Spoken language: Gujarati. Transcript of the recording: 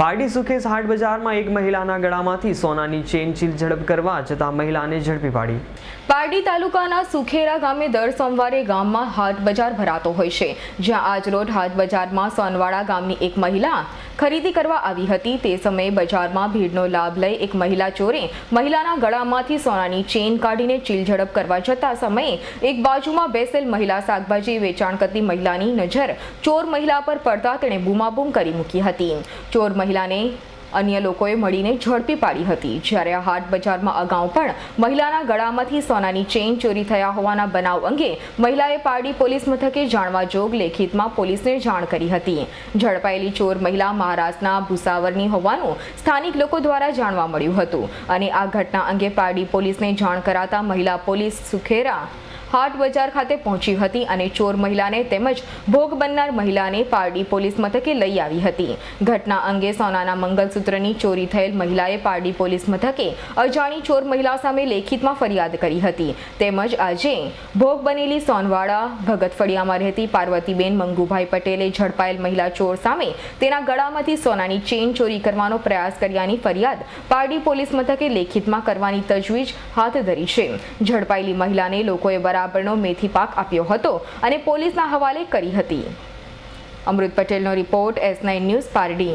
પારડી સુખેસ હાટ બજારમાં એક મહિલાના ગળામાંથી સોનાની ચેન ચીલ ઝડપ કરવા જતાં મહિલાને ઝડપી પાડી. પારડી તાલુકાના સુખેરા ગામે દર સોમવારે ગામમાં હાટ બજાર ભરાતો હોય છે. જ્યાં આજરોજ હાટ બજારમાં સોનવાડા ગામની એક મહિલા ખરીદી કરવા આવી હતી. તે સમયે બજારમાં ભીડનો લાભ લઈ એક મહિલા ચોરે મહિલાના ગળામાંથી સોનાની ચેન કાઢીને ચીલઝડપ કરવા જતા સમયે એક બાજુમાં બેસેલ મહિલા શાકભાજી વેચાણ કરતી મહિલાની નજર ચોર મહિલા પર પડતા તેણે બૂમાબૂમ કરી મૂકી હતી. ચોર મહિલાને અન્ય લોકોએ મળીને ઝડપી પાડી હતી. જ્યારે આ હાટ બજારમાં અગાઉ પણ મહિલાના ગળામાંથી સોનાની ચેઇન ચોરી થયા હોવાના બનાવ અંગે મહિલાએ પારડી પોલીસ મથકે જાણવા જોગ લેખિતમાં પોલીસને જાણ કરી હતી. ઝડપાયેલી ચોર મહિલા મહારાષ્ટ્રના ભૂસાવરની હોવાનું સ્થાનિક લોકો દ્વારા જાણવા મળ્યું હતું અને આ ઘટના અંગે પારડી પોલીસને જાણ કરાતા મહિલા પોલીસ સુખેરા હાટ બજાર ખાતે પહોંચી હતી અને ચોર મહિલાને તેમજ ભોગ બનનાર મહિલાને પારડી પોલીસ મથકે લઈ આવી હતી. ઘટના અંગે સોનાના મંગલસૂત્રની ચોરી થયેલ મહિલાએ પારડી પોલીસ મથકે અજાણી ચોર મહિલા સામે લેખિતમાં ફરિયાદ કરી હતી. તેમજ આજે ભોગ બનેલી સોનવાડા ભગત ફળિયામાં રહેતી પાર્વતીબેન મંગુભાઈ પટેલે ઝડપાયેલ મહિલા ચોર સામે તેના ગળામાંથી સોનાની ચેન ચોરી કરવાનો પ્રયાસ કર્યાની ફરિયાદ પારડી પોલીસ મથકે લેખિતમાં કરવાની તજવીજ હાથ ધરી છે. ઝડપાયેલી મહિલાને લોકોએ બરાબરનો મેથી પાક આપ્યો હતો અને પોલીસના હવાલે કરી હતી. અમૃત પટેલનો report S nine news Pardi.